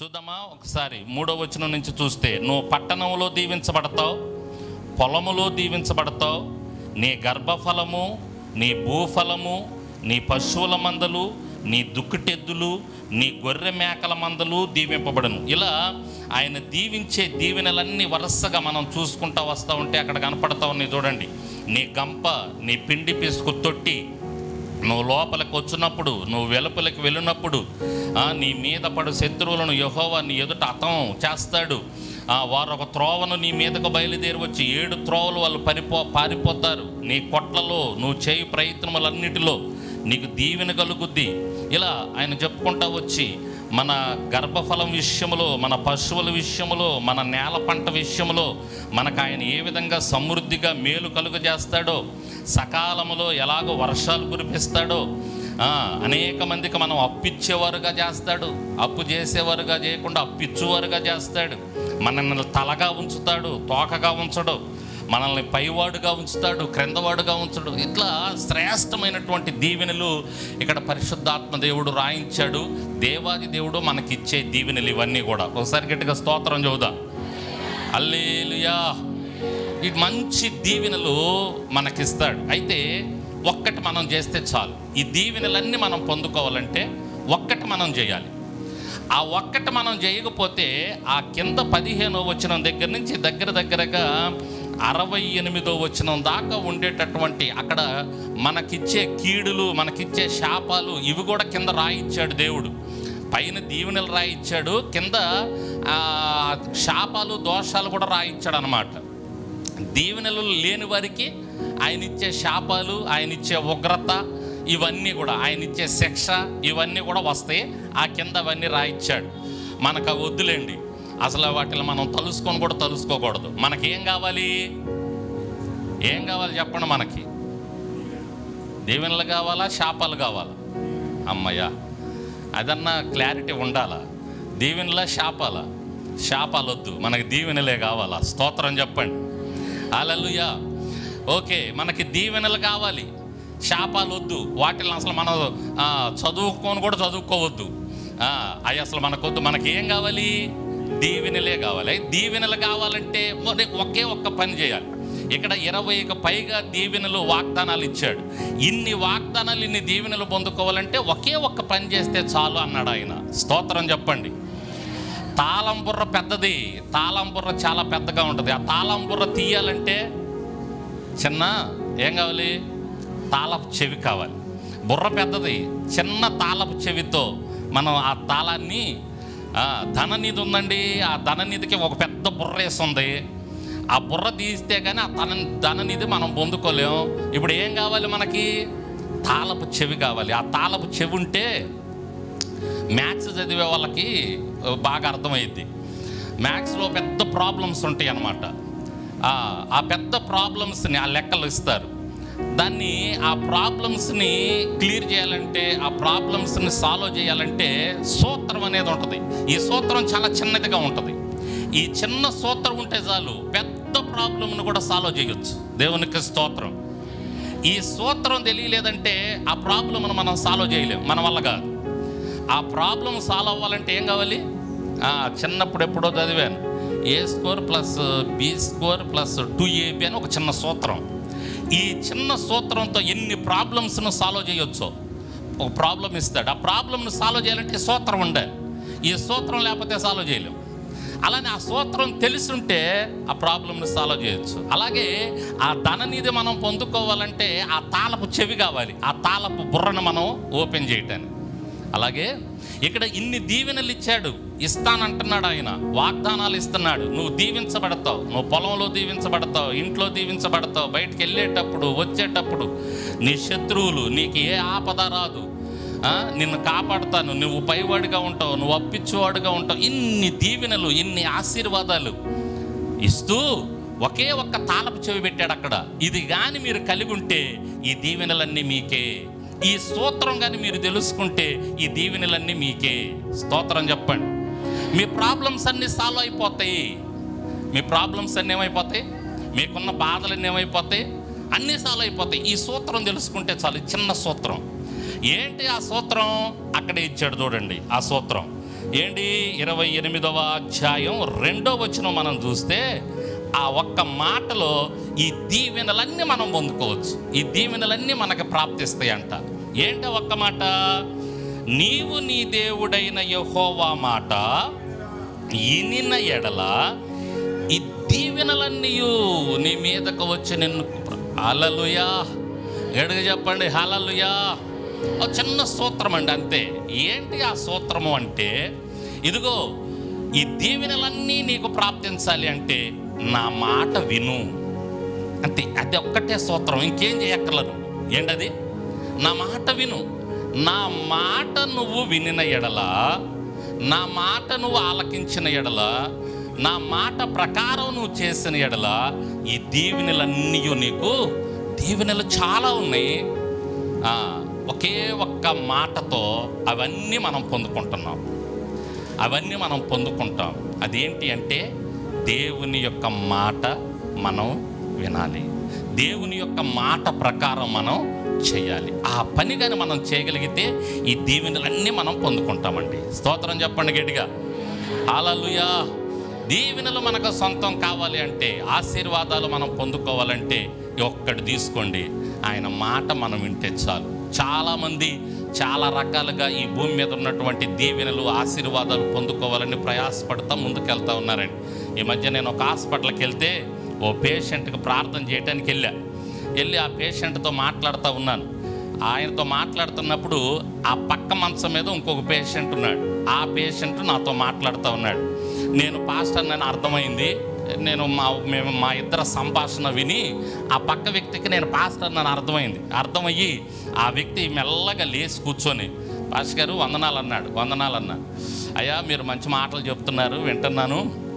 చూద్దామా? ఒకసారి మూడో వచనం నుంచి చూస్తే నువ్వు పట్టణంలో దీవించబడతావు పొలములో దీవించబడతావు. నీ గర్భఫలము నీ భూఫలము నీ పశువుల మందలు నీ దుక్కుటెద్దులు నీ గొర్రె మేకల మందలు దీవింపబడను. ఇలా ఆయన దీవించే దీవెనలన్నీ వరుసగా మనం చూసుకుంటా వస్తూ ఉంటే అక్కడ కనపడతా ఉన్నాయి చూడండి. నీ గంప నీ పిండి పిసుకు తొట్టి నువ్వు లోపలికి వచ్చినప్పుడు నువ్వు వెలుపలికి వెళ్ళినప్పుడు నీ మీద పడు శత్రువులను యహోవా నీ ఎదుట అతం చేస్తాడు. వారు ఒక త్రోవను నీ మీదకు బయలుదేరి వచ్చి ఏడు త్రోవలు వాళ్ళు పరిపో పారిపోతారు. నీ కొట్లలో నువ్వు చేయి ప్రయత్నములన్నిటిలో నీకు దీవెన కలుగుద్ది. ఇలా ఆయన చెప్పుకుంటా వచ్చి మన గర్భఫలం విషయంలో మన పశువుల విషయంలో మన నేల పంట విషయంలో మనకు ఆయన ఏ విధంగా సమృద్ధిగా మేలు కలుగజేస్తాడో సకాలంలో ఎలాగో వర్షాలు కురిపిస్తాడో అనేక మందికి మనం అప్పిచ్చేవారుగా చేస్తాడు. అప్పు చేసేవారుగా చేయకుండా అప్పిచ్చేవారుగా చేస్తాడు. మనల్ని తలగా ఉంచుతాడు తోకగా ఉంచడు. మనల్ని పైవాడుగా ఉంచుతాడు క్రిందవాడుగా ఉంచడు ఇట్లా శ్రేష్టమైనటువంటి దీవెనలు ఇక్కడ పరిశుద్ధాత్మ దేవుడు రాయించాడు. దేవాది దేవుడు మనకిచ్చే దీవెనలు ఇవన్నీ కూడా. ఒకసారి గట్టిగా స్తోత్రం చదువుదా అల్లేలుయా ఈ మంచి దీవెనలు మనకిస్తాడు. అయితే ఒక్కటి మనం చేస్తే చాలు. ఈ దీవెనలన్నీ మనం పొందుకోవాలంటే ఒక్కటి మనం చేయాలి. ఆ ఒక్కటి మనం చేయకపోతే ఆ కింద పదిహేనో వచ్చిన దగ్గర నుంచి దగ్గర దగ్గరగా అరవై ఎనిమిదో వచనం దాకా ఉండేటటువంటి అక్కడ మనకిచ్చే కీడులు మనకిచ్చే శాపాలు ఇవి కూడా కింద రాయిచ్చాడు దేవుడు. పైన దీవెనలు రాయిచ్చాడు కింద శాపాలు దోషాలు కూడా రాయిచ్చాడు అనమాట దీవెనలు లేని వారికి ఆయన ఇచ్చే శాపాలు ఆయన ఇచ్చే ఉగ్రత ఇవన్నీ కూడా ఆయన ఇచ్చే శిక్ష ఇవన్నీ కూడా వస్తాయి. ఆ కింద అవన్నీ రాయిచ్చాడు. మనకు వద్దులేండి. అసలు వాటిని మనం తలుసుకొని కూడా తలుసుకోకూడదు. మనకేం కావాలి? ఏం కావాలి చెప్పండి మనకి? దీవెనలు కావాలా? శాపాలు కావాలా? అమ్మయ్యా అదన్నా క్లారిటీ ఉండాలా? దీవెనలా శాపాలా? శాపాలు వద్దు మనకి దీవెనలే కావాలా? స్తోత్రం చెప్పండి. అలలుయా ఓకే మనకి దీవెనలు కావాలి. శాపాలు వద్దు వాటిని అసలు మనం చదువుకొని కూడా చదువుకోవద్దు. అవి అసలు మనకొద్దు. మనకి ఏం కావాలి? దీవెనలే కావాలి. దీవెనలు కావాలంటే మరి ఒకే ఒక్క పని చేయాలి. ఇక్కడ ఇరవైకి పైగా దీవెనలు వాగ్దానాలు ఇచ్చాడు. ఇన్ని వాగ్దానాలు ఇన్ని దీవెనలు పొందుకోవాలంటే ఒకే ఒక్క పని చేస్తే చాలు అన్నాడు ఆయన. స్తోత్రం చెప్పండి. తాళం బుర్ర పెద్దది. తాళం బుర్ర చాలా పెద్దగా ఉంటుంది. ఆ తాళం బుర్ర తీయాలంటే చిన్న ఏం కావాలి? తాళపు చెవి కావాలి. బుర్ర పెద్దది. చిన్న తాళపు చెవితో మనం ఆ తాళాన్ని ధననిధి ఉందండి. ఆ ధననిధికి ఒక పెద్ద బుర్ర వేస్తుంది ఆ బుర్ర తీస్తే కానీ ఆ ధన ధననిధి మనం పొందుకోలేం. ఇప్పుడు ఏం కావాలి మనకి? తాళపు చెవి కావాలి. ఆ తాళపు చెవి ఉంటే మ్యాథ్స్ చదివే వాళ్ళకి బాగా అర్థమైద్ది. మ్యాథ్స్లో పెద్ద ప్రాబ్లమ్స్ ఉంటాయి అన్నమాట ఆ పెద్ద ప్రాబ్లమ్స్ని ఆ లెక్కలు ఇస్తారు. దాన్ని ఆ ప్రాబ్లమ్స్ని క్లియర్ చేయాలంటే ఆ ప్రాబ్లమ్స్ని సాల్వ్ చేయాలంటే సూత్రం అనేది ఉంటుంది. ఈ సూత్రం చాలా చిన్నదిగా ఉంటుంది. ఈ చిన్న సూత్రం ఉంటే చాలు పెద్ద ప్రాబ్లమ్ను కూడా సాల్వ్ చేయొచ్చు. దేవునికి స్తోత్రం. ఈ సూత్రం తెలియలేదంటే ఆ ప్రాబ్లమ్ను మనం సాల్వ్ చేయలేము మన వల్ల కాదు. ఆ ప్రాబ్లం సాల్వ్ అవ్వాలంటే ఏం కావాలి? చిన్నప్పుడు ఎప్పుడో చదివాను. A square plus B square plus two AB అని ఒక చిన్న సూత్రం. ఈ చిన్న సూత్రంతో ఎన్ని ప్రాబ్లమ్స్ను సాల్వ్ చేయొచ్చో ఒక ప్రాబ్లం ఇస్తాడు. ఆ ప్రాబ్లమ్ను సాల్వ్ చేయాలంటే సూత్రం ఉండే. ఈ సూత్రం లేకపోతే సాల్వ్ చేయలేం. అలానే ఆ సూత్రం తెలుసుంటే ఆ ప్రాబ్లమ్ని సాల్వ్ చేయొచ్చు. అలాగే ఆ ధననిధి మనం పొందుకోవాలంటే ఆ తాళపు చెవి కావాలి. ఆ తాళపు బుర్రను మనం ఓపెన్ చేయటానికి. అలాగే ఇక్కడ ఇన్ని దీవెనలు ఇచ్చాడు. ఇస్తానంటున్నాడు ఆయన. వాగ్దానాలు ఇస్తున్నాడు. నువ్వు దీవించబడతావు. నువ్వు పొలంలో దీవించబడతావు. ఇంట్లో దీవించబడతావు. బయటికి వెళ్ళేటప్పుడు వచ్చేటప్పుడు నీ శత్రువులు నీకు ఏ ఆపద రాదు. నిన్ను కాపాడుతాను. నువ్వు పైవాడిగా ఉంటావు. నువ్వు అప్పించేవాడుగా ఉంటావు. ఇన్ని దీవెనలు ఇన్ని ఆశీర్వాదాలు ఇస్తూ ఒకే ఒక్క తాళపు చెవి పెట్టాడు అక్కడ. ఇది కానీ మీరు కలిగి ఉంటే ఈ దీవెనలన్నీ మీకే. ఈ స్తోత్రం కానీ మీరు తెలుసుకుంటే ఈ దీవెనలన్నీ మీకే. స్తోత్రం చెప్పండి. మీ ప్రాబ్లమ్స్ అన్నీ సాల్వ్ అయిపోతాయి. మీ ప్రాబ్లమ్స్ అన్నీ ఏమైపోతాయి? మీకున్న బాధలన్నీ ఏమైపోతాయి? అన్నీ సాల్వ్ అయిపోతాయి. ఈ సూత్రం తెలుసుకుంటే చాలు చిన్న సూత్రం. ఏంటి ఆ సూత్రం? అక్కడే ఇచ్చాడు చూడండి ఆ సూత్రం. ఏంటి? ఇరవై ఎనిమిదవ అధ్యాయం రెండో వచ్చిన మనం చూస్తే ఆ ఒక్క మాటలో ఈ దీవెనలన్నీ మనం పొందుకోవచ్చు. ఈ దీవెనలన్నీ మనకు ప్రాప్తిస్తాయి అంట ఏంటి ఒక్క మాట? నీవు నీ దేవుడైన యహోవా మాట ఇనిన ఎడల ఈ దీవెనలన్నీ నీ మీదకు వచ్చి నిన్ను అలలుయా ఎడుగు చెప్పండి హలలుయా ఒక చిన్న సూత్రం అండి అంతే. ఏంటి ఆ సూత్రము అంటే ఇదిగో ఈ దీవెనలన్నీ నీకు ప్రాప్తించాలి అంటే నా మాట విను. అంతే అది ఒక్కటే సూత్రం ఇంకేం చేయక్కర్లేదు. ఏంటది? నా మాట విను. నా మాట నువ్వు వినిన ఎడల నా మాట నువ్వు ఆలకించిన ఎడల నా మాట ప్రకారం నువ్వు చేసిన ఎడల ఈ దీవెనలన్నీ నీకు దీవెనలు చాలా ఉన్నాయి. ఒకే ఒక్క మాటతో అవన్నీ మనం పొందుకుంటున్నాం. అవన్నీ మనం పొందుకుంటాం. అదేంటి అంటే దేవుని యొక్క మాట మనం వినాలి. దేవుని యొక్క మాట ప్రకారం మనం చేయాలి. ఆ పని కానీ మనం చేయగలిగితే ఈ దీవెనలన్నీ మనం పొందుకుంటామండి. స్తోత్రం చెప్పండి గట్టిగా. అలలుయా దీవెనలు మనకు సొంతం కావాలి అంటే ఆశీర్వాదాలు మనం పొందుకోవాలంటే ఒక్కటి తీసుకోండి. ఆయన మాట మనం వింటే చాలు. చాలామంది చాలా రకాలుగా ఈ భూమి మీద ఉన్నటువంటి దీవెనలు ఆశీర్వాదాలు పొందుకోవాలని ప్రయాసపడతా ముందుకెళ్తా ఉన్నారండి. ఈ మధ్య నేను ఒక హాస్పిటల్కి వెళ్తే ఓ పేషెంట్కి ప్రార్థన చేయడానికి వెళ్ళా. వెళ్ళి ఆ పేషెంట్తో మాట్లాడుతూ ఉన్నాను. ఆయనతో మాట్లాడుతున్నప్పుడు ఆ పక్క మంచం మీద ఇంకొక పేషెంట్ ఉన్నాడు. ఆ పేషెంట్ నాతో మాట్లాడుతూ ఉన్నాడు. నేను పాస్టర్ నేను అర్థమైంది. నేను మా మేము మా ఇద్దరు సంభాషణ విని ఆ పక్క వ్యక్తికి నేను పాస్టర్ అని అర్థమైంది. అర్థమయ్యి ఆ వ్యక్తి మెల్లగా లేచి కూర్చొని పాస్ గారు వందనాలు అన్నాడు. వందనాలు అన్నా అయ్యా మీరు మంచి మాటలు చెప్తున్నారు వింటున్నాను.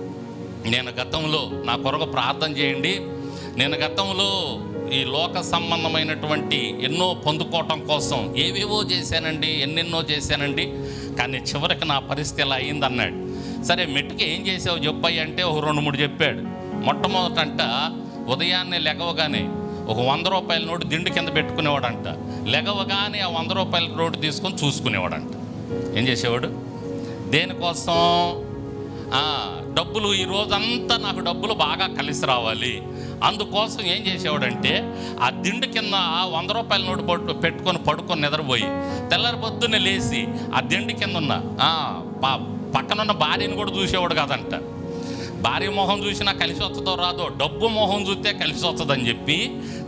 నేను గతంలో నా కొరకు ప్రార్థన చేయండి. నేను గతంలో ఈ లోక సంబంధమైనటువంటి ఎన్నో పొందుకోవటం కోసం ఏవేవో చేశానండి ఎన్నెన్నో చేశానండి కానీ చివరికి నా పరిస్థితి ఎలా అయిందన్నాడు. సరే మెట్టుకి ఏం చేసావు చెప్పాయి అంటే ఒక రెండు మూడు చెప్పాడు. మొట్టమొదటంట ఉదయాన్నే లెగవగానే ఒక వంద రూపాయల నోటు దిండు కింద పెట్టుకునేవాడంట. లెగవగానే ఆ వంద రూపాయల నోటు తీసుకొని చూసుకునేవాడంట. ఏం చేసేవాడు? దేనికోసం? డబ్బులు ఈ రోజంతా నాకు డబ్బులు బాగా కలిసి రావాలి. అందుకోసం ఏం చేసేవాడంటే ఆ దిండు కింద వంద రూపాయల నోటు పట్టు పెట్టుకొని పడుకొని నిద్రపోయి తెల్లారి పొద్దున్నే లేచి ఆ దిండు కింద ఉన్న పా పక్కనున్న భార్యను కూడా చూసేవాడు కాదంట. భార్య మొహం చూసినా కలిసి వస్తుందో రాదో డబ్బు మొహం చూస్తే కలిసి వస్తుందని చెప్పి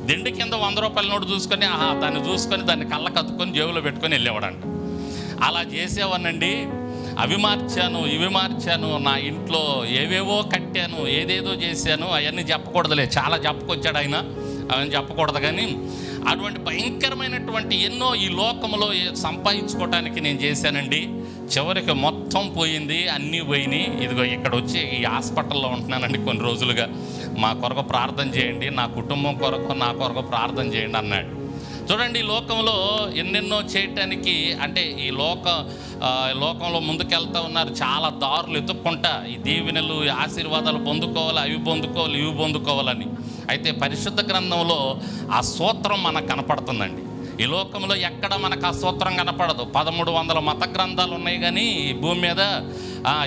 దిండు కింద వంద రూపాయల నోటు చూసుకొని ఆహా దాన్ని చూసుకొని దాన్ని కళ్ళ కత్తుకొని జేబులో పెట్టుకొని వెళ్ళేవాడంట. అలా చేసేవానండి అవి మార్చాను ఇవి మార్చాను నా ఇంట్లో ఏవేవో కట్టాను ఏదేదో చేశాను అవన్నీ చెప్పకూడదులే చాలా చెప్పుకొచ్చాడు ఆయన అవన్నీ చెప్పకూడదు కానీ అటువంటి భయంకరమైనటువంటి ఎన్నో ఈ లోకంలో సంపాదించుకోవటానికి నేను చేశానండి. చివరికి మొత్తం పోయింది అన్నీ పోయినాయి. ఇదిగో ఇక్కడ వచ్చి ఈ హాస్పిటల్లో ఉంటున్నానండి కొన్ని రోజులుగా. మా కొరకు ప్రార్థన చేయండి నా కుటుంబం కొరకు నా కొరకు ప్రార్థన చేయండి అన్నాడు. చూడండి ఈ లోకంలో ఎన్నెన్నో చేయటానికి అంటే ఈ లోక లోకంలో ముందుకెళ్తా ఉన్నారు చాలా దారులు ఎత్తుక్కుంటా. ఈ దీవెనలు ఈ ఆశీర్వాదాలు పొందుకోవాలి అవి పొందుకోవాలి ఇవి పొందుకోవాలని. అయితే పరిశుద్ధ గ్రంథంలో ఆ సూత్రం మనకు కనపడుతుందండి. ఈ లోకంలో ఎక్కడ మనకు ఆ సూత్రం కనపడదు. పదమూడు వందల మత గ్రంథాలు ఉన్నాయి కానీ ఈ భూమి మీద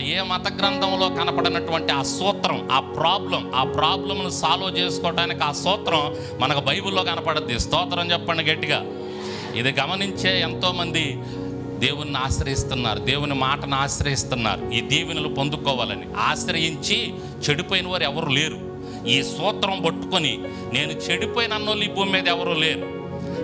ఏ మత గ్రంథంలో కనపడినటువంటి ఆ సూత్రం ఆ ప్రాబ్లం ఆ ప్రాబ్లంను సాల్వ్ చేసుకోవడానికి ఆ సూత్రం మనకు బైబిల్లో కనపడద్ది. స్తోత్రం చెప్పండి గట్టిగా. ఇది గమనించే ఎంతోమంది దేవుణ్ణి ఆశ్రయిస్తున్నారు దేవుని మాటను ఆశ్రయిస్తున్నారు ఈ దీవెనలు పొందుకోవాలని. ఆశ్రయించి చెడిపోయిన వారు ఎవరు లేరు. ఈ సూత్రం పట్టుకొని నేను చెడిపోయిన అన్నోళ్ళు ఈ భూమి మీద ఎవరు లేరు.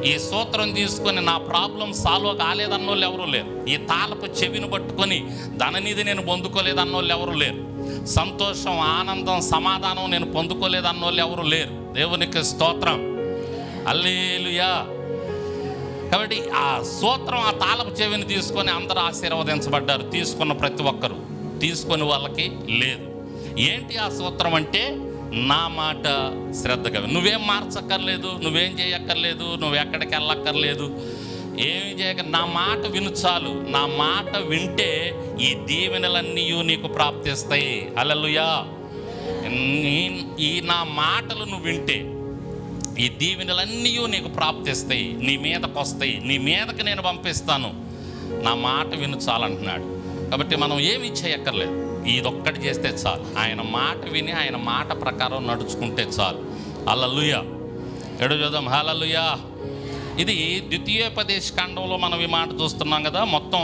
ఈ సూత్రం తీసుకొని నా ప్రాబ్లం సాల్వ్ కాలేదన్నోళ్ళు ఎవరూ లేరు. ఈ తాళపు చెవిని పట్టుకొని ధననిధి నేను పొందుకోలేదన్నోళ్ళు ఎవరు లేరు. సంతోషం ఆనందం సమాధానం నేను పొందుకోలేదన్న వాళ్ళు ఎవరు లేరు. దేవునికి స్తోత్రం. అల్లేలుయా కాబట్టి ఆ సూత్రం ఆ తాళపు చెవిని తీసుకొని అందరూ ఆశీర్వదించబడ్డారు. తీసుకున్న ప్రతి ఒక్కరు తీసుకొని వాళ్ళకి లేదు. ఏంటి ఆ సూత్రం అంటే నా మాట శ్రద్ధగా నువ్వేం మార్చక్కర్లేదు నువ్వేం చేయక్కర్లేదు నువ్వు ఎక్కడికి వెళ్ళక్కర్లేదు ఏమి చేయక నా మాట విను చాలు. నా మాట వింటే ఈ దీవెనలన్నీ నీకు ప్రాప్తిస్తాయి అలలుయా ఈ నా మాటలు నువ్వు వింటే ఈ దీవెనలన్నీ నీకు ప్రాప్తిస్తాయి నీ మీదకు వస్తాయి నీ మీదకి నేను పంపిస్తాను. నా మాట విను చాలంటున్నాడు. కాబట్టి మనం ఏమి చేయక్కర్లేదు. ఇదొక్కటి చేస్తే చాలు. ఆయన మాట విని ఆయన మాట ప్రకారం నడుచుకుంటే చాలు. అల్లలుయ ఎడు చూద్దాం హాలలుయా ఇది ద్వితీయోపదేశ కాండంలో మనం ఈ మాట చూస్తున్నాం కదా. మొత్తం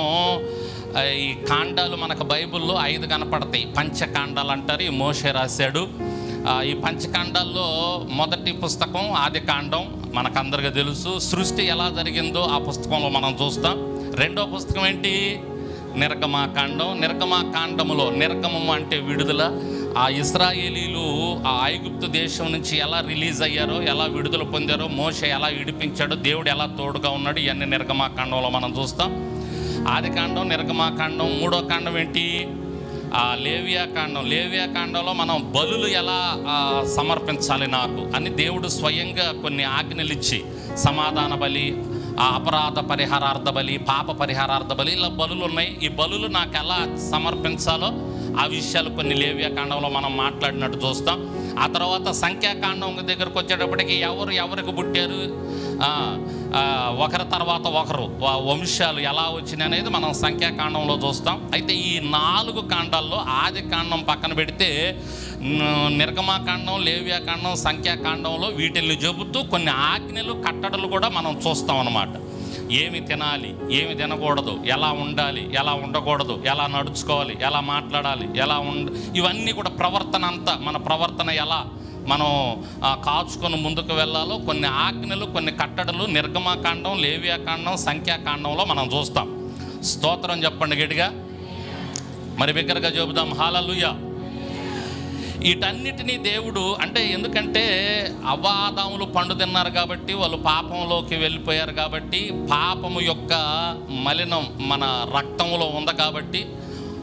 ఈ కాండాలు మనకు బైబిల్లో ఐదు కనపడతాయి. పంచకాండాలు అంటారు. ఈ మోషే రాశాడు. ఈ పంచకాండాల్లో మొదటి పుస్తకం ఆది కాండం మనకందరికీ తెలుసు. సృష్టి ఎలా జరిగిందో ఆ పుస్తకంలో మనం చూస్తాం. రెండో పుస్తకం ఏంటి? నిర్గమాకాండం నిర్గమాకాండములో నిర్గమం అంటే విడుదల. ఆ ఇస్రాయేలీలు ఆ ఐగుప్తు దేశం నుంచి ఎలా రిలీజ్ అయ్యారో ఎలా విడుదల పొందారో మోష ఎలా విడిపించాడో దేవుడు ఎలా తోడుగా ఉన్నాడు ఇవన్నీ నిర్గమాకాండంలో మనం చూస్తాం. ఆది కాండం నిర్గమాకాండం మూడో కాండం ఏంటి? ఆ లేవియా కాండం లేవియా కాండంలో మనం బలులు ఎలా సమర్పించాలి నాకు? అని దేవుడు స్వయంగా కొన్ని ఆజ్ఞలు ఇచ్చి సమాధాన బలి ఆ అపరాధ పరిహారార్థ బలి పాప పరిహారార్థ బలి ఇలా బలులు ఉన్నాయి. ఈ బలులు నాకు ఎలా సమర్పించాలో ఆ విషయాలు కొన్ని లేవ్యకాండంలో మనం మాట్లాడినట్టు చూస్తాం. ఆ తర్వాత సంఖ్యాకాండం దగ్గరకు వచ్చేటప్పటికి ఎవరు ఎవరికి పుట్టారు? ఒకరి తర్వాత ఒకరు వంశాలు ఎలా వచ్చినాయి అనేది మనం సంఖ్యాకాండంలో చూస్తాం. అయితే ఈ నాలుగు కాండాల్లో ఆది కాండం పక్కన పెడితే నిర్గమాకాండం లేవ్యాకాండం సంఖ్యాకాండంలో వీటిల్ని చెబుతూ కొన్ని ఆజ్ఞలు కట్టడలు కూడా మనం చూస్తాం అన్నమాట ఏమి తినాలి ఏమి తినకూడదు ఎలా ఉండాలి ఎలా ఉండకూడదు ఎలా నడుచుకోవాలి ఎలా మాట్లాడాలి ఎలా ఉండ ఇవన్నీ కూడా ప్రవర్తన అంతా మన ప్రవర్తన ఎలా మనం కాచుకొని ముందుకు వెళ్ళాలో కొన్ని ఆజ్ఞలు కొన్ని కట్టడలు నిర్గమాకాండం లేవ్యాకాండం సంఖ్యాకాండంలో మనం చూస్తాం. స్తోత్రం చెప్పండి గట్టిగా. మరి బిగ్గరగా చెబుదాం. హాలలుయా. వీటన్నిటినీ దేవుడు అంటే ఎందుకంటే అవాదాములు పండు తిన్నారు కాబట్టి వాళ్ళు పాపంలోకి వెళ్ళిపోయారు కాబట్టి పాపము యొక్క మలినం మన రక్తంలో ఉంది కాబట్టి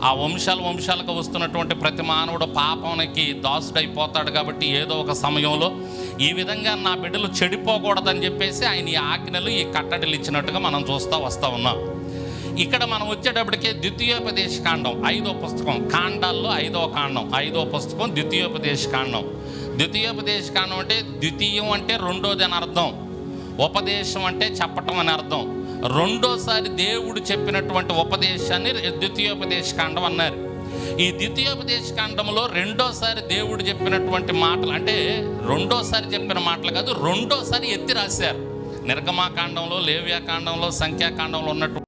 ఆ వంశాల వంశాలకు వస్తున్నటువంటి ప్రతి మానవుడు పాపానికి దాసుడైపోతాడు కాబట్టి ఏదో ఒక సమయంలో ఈ విధంగా నా బిడ్డలు చెడిపోకూడదని చెప్పేసి ఆయన ఈ ఆజ్ఞలు ఈ కట్టడలు ఇచ్చినట్టుగా మనం చూస్తూ వస్తూ ఉన్నాం. ఇక్కడ మనం వచ్చేటప్పటికే ద్వితీయోపదేశ కాండం ఐదో పుస్తకం. కాండాల్లో ఐదో కాండం ఐదో పుస్తకం ద్వితీయోపదేశ కాండం. ద్వితీయోపదేశ కాండం అంటే ద్వితీయం అంటే రెండోది అని అర్థం. ఉపదేశం అంటే చెప్పటం అని అర్థం. రెండోసారి దేవుడు చెప్పినటువంటి ఉపదేశాన్ని ద్వితీయోపదేశ కాండం అన్నారు. ఈ ద్వితీయోపదేశ కాండంలో రెండోసారి దేవుడు చెప్పినటువంటి మాటలు అంటే రెండోసారి చెప్పిన మాటలు కాదు రెండోసారి ఎత్తి రాశారు. నిర్గమాకాండంలో లేవ్యాకాండంలో సంఖ్యాకాండంలో ఉన్నటువంటి